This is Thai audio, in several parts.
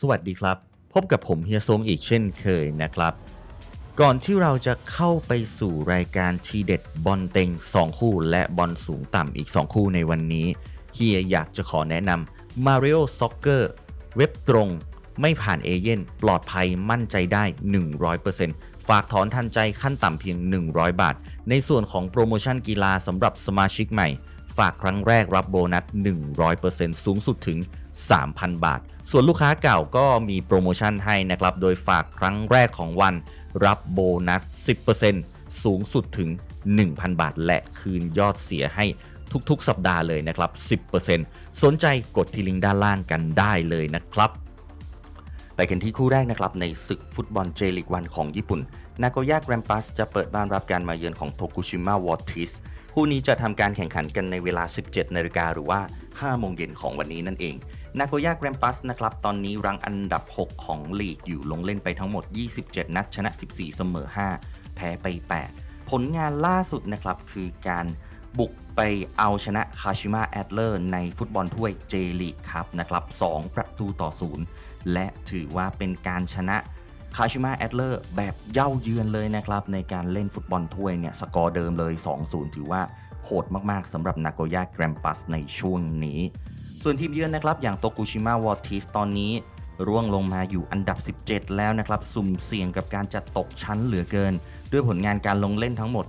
สวัสดีครับ พบกับผมเฮียซงอีกเช่นเคยนะครับ ก่อนที่เราจะเข้าไปสู่รายการทีเด็ดบอลเต็ง 2 คู่ และบอลสูงต่ำอีก 2 คู่ในวันนี้เฮียอยากจะขอแนะนำ Mario Soccer เว็บตรง ไม่ผ่านเอเย่นปลอดภัยมั่นใจได้ 100%ฝากถอนทันใจขั้นต่ำเพียง 100 บาท ในส่วนของโปรโมชั่นกีฬาสำหรับสมาชิกใหม่ ฝากครั้งแรกรับโบนัส 100%สูงสุดถึง 3,000 บาท ส่วนลูกค้าเก่าก็มีโปรโมชั่นให้นะครับ โดยฝากครั้งแรกของวันรับโบนัส 10%สูงสุดถึง 1,000 บาท และคืนยอดเสียให้ทุกๆ สัปดาห์เลยนะครับ 10%สนใจกดที่ลิงก์ด้านล่างกันได้เลยนะครับไปกันที่คู่แรกนะครับในศึกฟุตบอลเจลิกวันของญี่ปุ่น นาโกย่าแกรมปัสจะเปิดบ้านรับการมาเยือนของโทกุชิมะวอร์ทิส คู่นี้จะทำการแข่งขันกันในเวลา 17 นาฬิกาหรือว่า 5 โมงเย็นของวันนี้นั่นเอง นาโกย่าแกรมปัสนะครับตอนนี้รังอันดับ 6 ของลีกอยู่ลงเล่นไปทั้งหมด 27 นัดชนะ 14 เสมอ 5 แพ้ไป 8 ผลงานล่าสุดนะครับคือการบุกไปเอาชนะคาชิมะแอดเลอร์ในฟุตบอลถ้วยเจลีกครับนะครับ 2 ประตูต่อ 0 และถือว่าเป็นการชนะคาชิมะแอดเลอร์แบบเย่าเยือนเลยนะครับ ในการเล่นฟุตบอลถ้วยเนี่ยสกอร์เดิมเลย 2-0 ถือว่าโหดมาก ๆสำหรับนาโกย่าแกรมปัสในช่วงนี้ ส่วนทีมเยือนนะครับอย่างโตกุชิมะวอร์ทิสตอนนี้ ร่วงลงมาอยู่อันดับ 17 แล้วนะครับ สุ่มเสี่ยงกับการจะตกชั้นเหลือเกิน ด้วยผลงานการลงเล่นทั้งหมด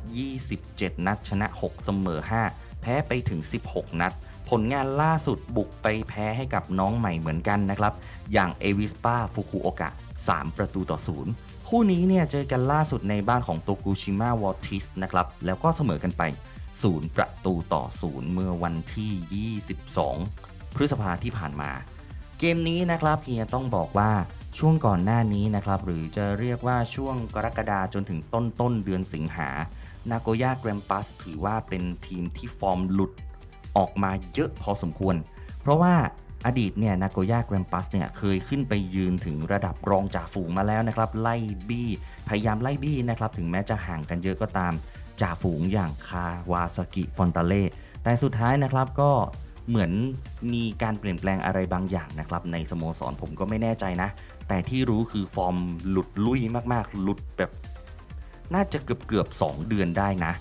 27 นัด ชนะ 6 เสมอ 5 แพ้ไปถึง 16 นัด ผลงานล่าสุดบุกไปแพ้ให้กับน้องใหม่เหมือนกันนะครับ อย่างเอวิสปาฟุกุโอกะ 3 ประตูต่อ 0คู่นี้เนี่ยเจอกันล่าสุดในบ้านของโตกุชิมะวอร์ทิสนะครับ แล้วก็เสมอกันไป 0 ประตูต่อ 0 เมื่อวันที่ 22 พฤษภาที่ผ่านมา เกมนี้นะครับเฮียต้องบอกว่าช่วงก่อนหน้านี้นะครับหรือจะเรียกว่าช่วงกรกฎาจนถึงต้นต้นเดือนสิงหา นาโกย่าแกรมปัสถือว่าเป็นทีมที่ฟอร์มหลุดออกมาเยอะพอสมควร เพราะว่าอดีตเนี่ยนาโกย่าแกรมปัสเนี่ยเคยขึ้นไปยืนถึงระดับรองจ่าฝูงมาแล้วนะครับไล่บี้พยายามไล่บี้นะครับถึงแม้จะห่างกันเยอะก็ตามจ่าฝูงอย่างคาวาซากิฟอนตาเล่แต่สุดท้ายนะครับก็ เหมือนมีการเปลี่ยนแปลงอะไรบางอย่างนะครับ ในสโมสรผมก็ไม่แน่ใจนะ แต่ที่รู้คือฟอร์มหลุดลุยมากๆ หลุดแบบ น่าจะเกือบเกือบ2เดือนได้นะ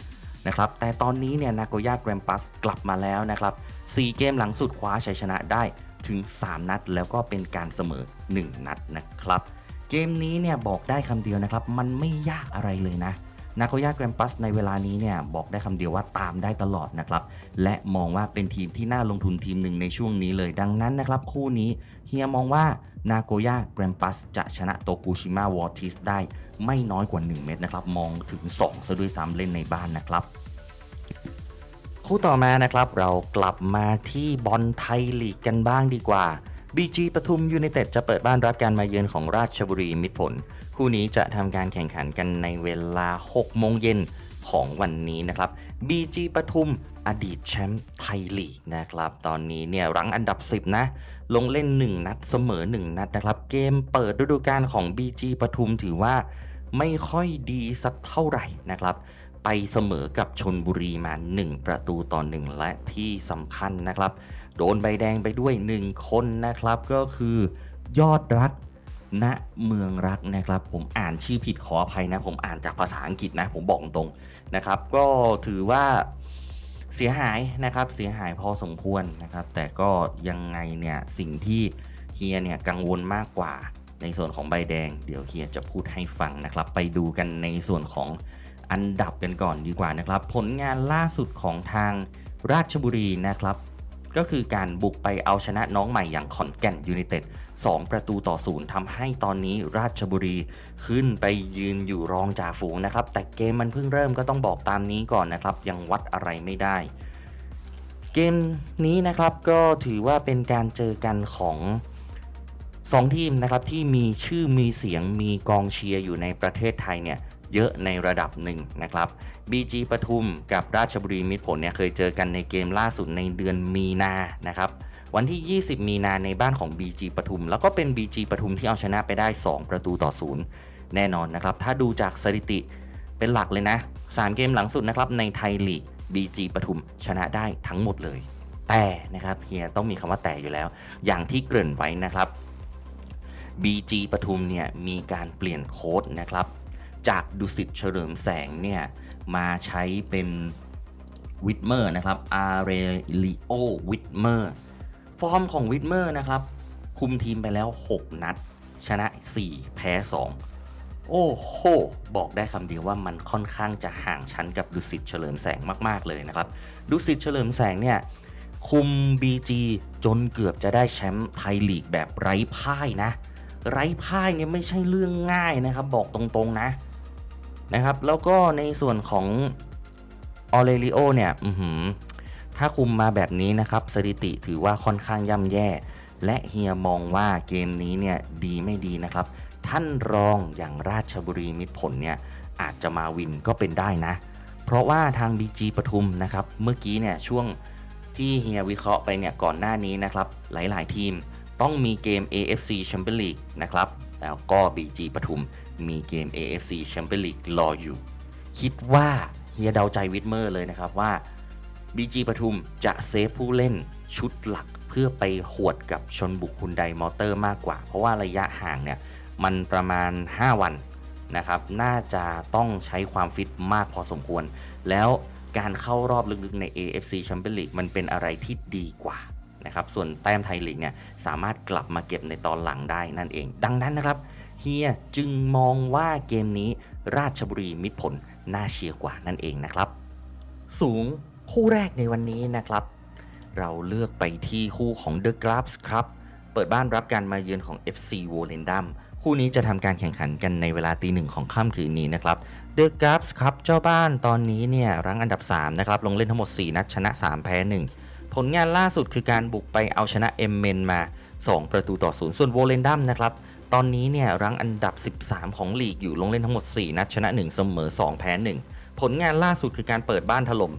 นะครับ แต่ตอนนี้เนี่ยนาโกย่าแกรมปัสกลับมาแล้วนะครับ 4 เกมหลังสุดคว้าชัยชนะได้ถึง 3 นัด แล้วก็เป็นการเสมอ 1 นัดนะครับ เกมนี้เนี่ยบอกได้คำเดียวนะครับ มันไม่ยากอะไรเลยนะ นาโกย่าแกรมปัสในเวลานี้เนี่ยบอกได้คำเดียวว่าตามได้ตลอดนะครับ และมองว่าเป็นทีมที่น่าลงทุนทีมหนึ่งในช่วงนี้เลย ดังนั้นนะครับ คู่นี้เฮียมองว่านาโกย่าแกรมปัสจะชนะโตกุชิมะวอร์ทิสได้ไม่น้อยกว่า 1 เม็ดนะครับ มองถึง 2 ซะด้วยซ้ำเล่นในบ้านนะครับคู่ต่อมานะครับเรากลับมาที่บอลไทยลีกกันบ้างดีกว่า BG ปทุมยูไนเต็ดจะเปิดบ้านรับการมาเยือนของราชบุรีมิตรผล คู่นี้จะทำการแข่งขันกันในเวลา 6 โมงเย็นของวันนี้นะครับ BG ปทุมอดีตแชมป์ไทยลีกนะครับ ตอนนี้เนี่ยรั้งอันดับ 10 นะ ลงเล่น 1 นัดเสมอ 1 นัดนะครับ เกมเปิดฤดูกาลของ BG ปทุมถือว่าไม่ค่อยดีสักเท่าไหร่นะครับ ไปเสมอกับชนบุรีมา 1 ประตูต่อ 1 และที่สำคัญนะครับ โดนใบแดงไปด้วย 1 คนนะครับ ก็คือยอดรัก ณเมืองรักนะครับ ผมอ่านชื่อผิดขออภัยนะ ผมอ่านจากภาษาอังกฤษนะ ผมบอกตรงนะครับ ก็ถือว่าเสียหายนะครับเสียหายพอสมควรนะครับ แต่ก็ยังไงเนี่ยสิ่งที่เฮียเนี่ยกังวลมากกว่าในส่วนของใบแดง เดี๋ยวเฮียจะพูดให้ฟังนะครับ ไปดูกันในส่วนของอันดับกันก่อนดีกว่านะครับ ผลงานล่าสุดของทางราชบุรีนะครับ ก็คือการบุกไปเอาชนะน้องใหม่อย่างขอนแก่นยูไนเต็ด2ประตูต่อศูนย์ทำให้ตอนนี้ราชบุรีขึ้นไปยืนอยู่รองจ่าฝูงนะครับ แต่เกมมันเพิ่งเริ่มก็ต้องบอกตามนี้ก่อนนะครับ ยังวัดอะไรไม่ได้ เกมนี้นะครับก็ถือว่าเป็นการเจอกันของ2ทีมนะครับที่มีชื่อมีเสียงมีกองเชียร์อยู่ในประเทศไทยเนี่ย เยอะในระดับหนึ่งนะครับ BG ปทุมกับราชบุรีมิตรผลเนี่ยเคยเจอกันในเกมล่าสุดในเดือนมีนานะครับวันที่ 20 มีนาในบ้านของ BG ปทุม แล้วก็เป็น BG ปทุมที่เอาชนะไปได้ 2 ประตูต่อศูนย์แน่นอนนะครับ ถ้าดูจากสถิติเป็นหลักเลยนะ 3 เกมหลังสุดนะครับในไทยลีก BG ปทุมชนะได้ทั้งหมดเลย แต่นะครับเฮียต้องมีคำว่าแต่อยู่แล้ว อย่างที่เกริ่นไว้นะครับ BG ปทุมเนี่ยมีการเปลี่ยนโค้ดนะครับ จากดุสิตเฉลิมแสงเนี่ยมาใช้เป็นวิดเมอร์นะครับอาร์เรลิโอวิดเมอร์ฟอร์มของวิดเมอร์นะครับ คุมทีมไปแล้ว 6 นัด ชนะ 4 แพ้ 2 โอ้โห บอกได้คำเดียวว่ามันค่อนข้างจะห่างชั้นกับดุสิตเฉลิมแสงมาก ๆ เลยนะครับ ดุสิตเฉลิมแสงเนี่ย คุม BG จนเกือบจะได้แชมป์ไทยลีกแบบไร้พ่ายนะ ไร้พ่ายเนี่ยไม่ใช่เรื่องง่ายนะครับ บอกตรงๆนะ นะครับ แล้วก็ในส่วนของออเรลิโอเนี่ยถ้าคุมมาแบบนี้นะครับ สถิติถือว่าค่อนข้างย่ำแย่ และเฮียมองว่าเกมนี้เนี่ยดีไม่ดีนะครับ ท่านรองอย่างราชบุรีมิตรผลเนี่ยอาจจะมาวินก็เป็นได้นะ เพราะว่าทาง BG ปทุมนะครับ เมื่อกี้เนี่ยช่วงที่เฮียวิเคราะห์ไปเนี่ยก่อนหน้านี้นะครับ หลาย ๆ ทีมต้องมีเกม AFC Champions League นะครับ แล้วก็ BG ปทุม มีเกม AFC Champions League รออยู่ คิดว่าเฮียเดาใจวิทเมอร์เลยนะครับว่า BG ปทุมจะเซฟผู้เล่นชุดหลักเพื่อไปหวดกับชนบุกคุนไดมอเตอร์มากกว่า เพราะว่าระยะห่างเนี่ยมันประมาณ 5 วันนะครับ น่าจะต้องใช้ความฟิตมากพอสมควร แล้วการเข้ารอบลึกๆใน AFC Champions League มันเป็นอะไรที่ดีกว่านะครับ ส่วนแต้มไทยลีกเนี่ยสามารถกลับมาเก็บในตอนหลังได้นั่นเอง ดังนั้นนะครับ เฮียจึงมองว่าเกมนี้ราชบุรีมิตรผลน่าเชียร์กว่านั่นเองนะครับ สูงคู่แรกในวันนี้นะครับ เราเลือกไปที่คู่ของ The g r a b s ครับเปิดบ้านรับการมาเยือนของ FC w o l e n d a m คู่นี้จะทำการแข่งขันกันในเวลาตีหนึ่งของค่ำคืนนี้นะครับ The g r a b s ครับเจ้าบ้านตอนนี้เนี่ยรั้งอันดับ 3 นะครับ ลงเล่นทั้งหมด 4 นัดชนะ 3 แพ้ 1 ผลงานล่าสุดคือการบุกไปเอาชนะเอมเมนมา 2 ประตูต่อศูนย์ส่วนโวเลนดัมนะครับ ตอนนี้เนี่ยรั้งอันดับ 13 ของลีกอยู่ลงเล่นทั้งหมด 4 นัดชนะ 1 เสมอ 2 แพ้ 1 ผลงานล่าสุดคือการเปิดบ้านถล่ม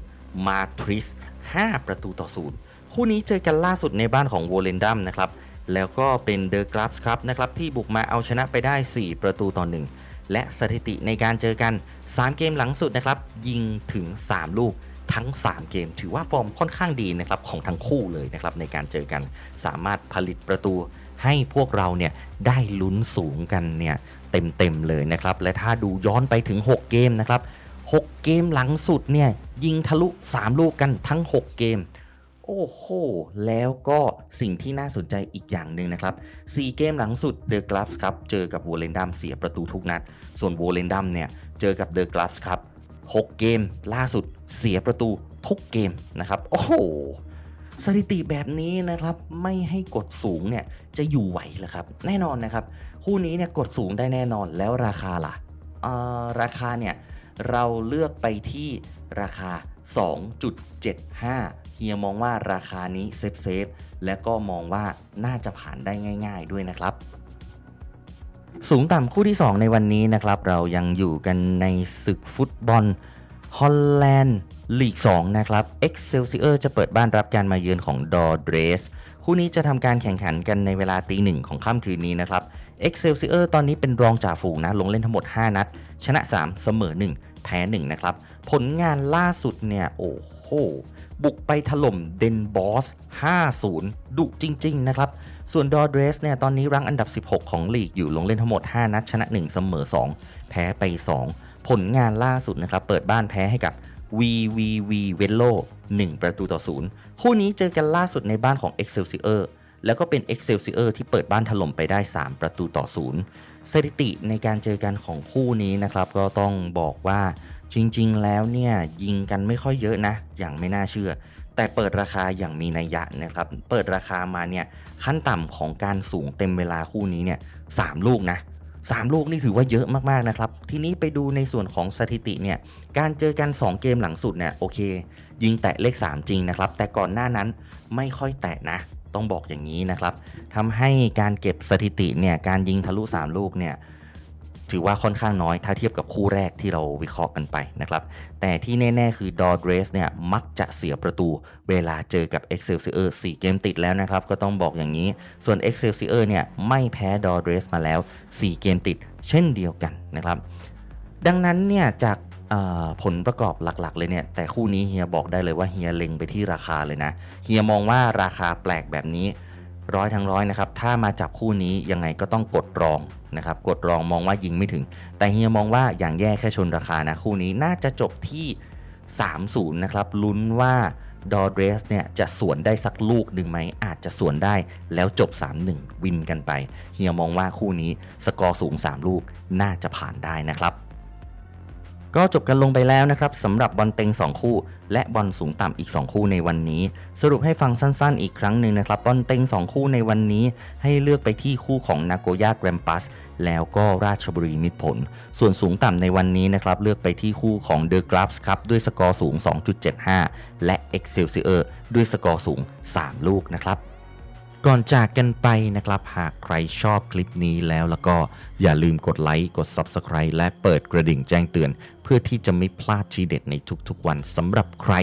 มาทริส 5 ประตูต่อศูนย์คู่นี้เจอกันล่าสุดในบ้านของโวเลนดัมนะครับ แล้วก็เป็นเดอะกราฟส์ครับนะครับที่บุกมาเอาชนะไปได้ 4 ประตูต่อ 1 และสถิติในการเจอกัน 3 เกมหลังสุดนะครับ ยิงถึง 3 ลูกทั้ง 3 เกม ถือว่าฟอร์มค่อนข้างดีนะครับของทั้งคู่เลยนะครับในการเจอกัน สามารถผลิตประตู ให้พวกเราเนี่ยได้ลุ้นสูงกันเนี่ยเต็มๆเลยนะครับ และถ้าดูย้อนไปถึง 6 เกมนะครับ 6 เกมหลังสุดเนี่ยยิงทะลุ 3 ลูกกันทั้ง 6 เกม โอ้โห แล้วก็สิ่งที่น่าสนใจอีกอย่างหนึ่งนะครับ 4 เกมหลังสุดเดอะกราฟส์ครับเจอกับว o เลนดัมเสียประตูทุกนัด ส่วนว o เลนดัมเนี่ยเจอกับเดอะกราฟส์ครับ 6 เกมล่าสุดเสียประตูทุกเกมนะครับ โอ้โห สถิติแบบนี้นะครับไม่ให้กดสูงเนี่ยจะอยู่ไหวเหรอครับ แน่นอนนะครับ คู่นี้เนี่ยกดสูงได้แน่นอนแล้วราคาล่ะราคาเนี่ยเราเลือกไปที่ราคา 2.75 เฮียมองว่าราคานี้เซฟเซฟและก็มองว่าน่าจะผ่านได้ง่าย ๆ ด้วยนะครับ สูงต่ำคู่ที่ 2 ในวันนี้นะครับ เรายังอยู่กันในศึกฟุตบอล ฮอลแลนด์ลีก 2 นะครับ Excelsior จะเปิดบ้านรับการมาเยือนของดอเดรส คู่นี้จะทำการแข่งขันกันในเวลาตีหนึ่งของค่ำคืนนี้นะครับ Excelsior ตอนนี้เป็นรองจ่าฝูงนะ ลงเล่นทั้งหมด 5 นัด ชนะ 3 เสมอ 1 แพ้ 1 นะครับ ผลงานล่าสุดเนี่ย โอ้โห บุกไปถล่มเดนบอส 5-0 ดุจริง ๆ นะครับ ส่วนดอเดรสเนี่ย ตอนนี้รั้งอันดับ 16 ของลีกอยู่ ลงเล่นทั้งหมด 5 นัด ชนะ 1 เสมอ 2 แพ้ไป 2 ผลงานล่าสุดนะครับ เปิดบ้านแพ้ให้กับ VVV เวลโล1ประตูต่อ0คู่นี้เจอกันล่าสุดในบ้านของ Excelsior แล้วก็เป็น Excelsior ที่เปิดบ้านถล่มไปได้ 3 ประตูต่อ0สถิติในการเจอกันของคู่นี้นะครับ ก็ต้องบอกว่าจริงๆ แล้วเนี่ยยิงกันไม่ค่อยเยอะนะ อย่างไม่น่าเชื่อ แต่เปิดราคาอย่างมีนัยยะนะครับ เปิดราคามาเนี่ยขั้นต่ำของการสูงเต็มเวลาคู่นี้เนี่ยสามลูกนะ 3 ลูกนี่ถือว่าเยอะมากๆนะครับ ทีนี้ไปดูในส่วนของสถิติเนี่ยการเจอกัน 2 เกมหลังสุดเนี่ยโอเค ยิงแตะเลข 3 จริงนะครับ แต่ก่อนหน้านั้นไม่ค่อยแตะนะ ต้องบอกอย่างนี้นะครับทำให้การเก็บสถิติเนี่ยการยิงทะลุ 3 ลูกเนี่ย ถือว่าค่อนข้างน้อยถ้าเทียบกับคู่แรกที่เราวิเคราะห์กันไปนะครับ แต่ที่แน่ ๆ คือดอ r เ s สเนี่ยมักจะเสียประตูเวลาเจอกับ Excelsior 4 เกมติดแล้วนะครับ ก็ต้องบอกอย่างนี้ ส่วน Excelsior เนี่ยไม่แพ้ดอ r เ s สมาแล้ว 4 เกมติดเช่นเดียวกันนะครับ ดังนั้นเนี่ยจากผลประกอบหลักๆ เลยเนี่ย แต่คู่นี้เฮียบอกได้เลยว่าเฮียเล็งไปที่ราคาเลยนะเฮียมองว่าราคาแปลกแบบนี้ ร้อยทั้งร้อยนะครับถ้ามาจับคู่นี้ยังไงก็ต้องกดรองนะครับกดรองมองว่ายิงไม่ถึง แต่เฮียมองว่าอย่างแย่แค่ชนราคานะคู่นี้น่าจะจบที่ 3-0 นะครับลุ้นว่าดอเดรสเนี่ยจะสวนได้สักลูกหนึ่งไหมอาจจะสวนได้แล้วจบ 3-1 วินกันไป เฮียมองว่าคู่นี้สกอร์สูง 3 ลูกน่าจะผ่านได้นะครับ ก็จบกันลงไปแล้วนะครับสำหรับบอลเต็ง 2 คู่ และบอลสูงต่ำอีก 2 คู่ในวันนี้ สรุปให้ฟังสั้นๆ อีกครั้งหนึ่งนะครับบอลเต็ง 2 คู่ในวันนี้ ให้เลือกไปที่คู่ของนาโกย่าแกรมปัสแล้วก็ราชบุรีมิตรผล ส่วนสูงต่ำในวันนี้นะครับเลือกไปที่คู่ของเดอะกราฟส์ครับด้วยสกอร์สูง 2.75 และ Excelsior ด้วยสกอร์สูง 3 ลูกนะครับ ก่อนจากกันไปนะครับ หากใครชอบคลิปนี้แล้วแล้วก็อย่าลืมกดไลค์กด Subscribe และเปิดกระดิ่งแจ้งเตือน เพื่อที่จะไม่พลาดทีเด็ดในทุกๆวันสำหรับใคร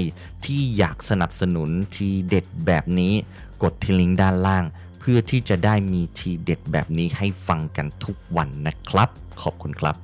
ที่อยากสนับสนุนทีเด็ดแบบนี้ กดที่ลิงก์ด้านล่าง เพื่อที่จะได้มีทีเด็ดแบบนี้ให้ฟังกันทุกวันนะครับ ขอบคุณครับ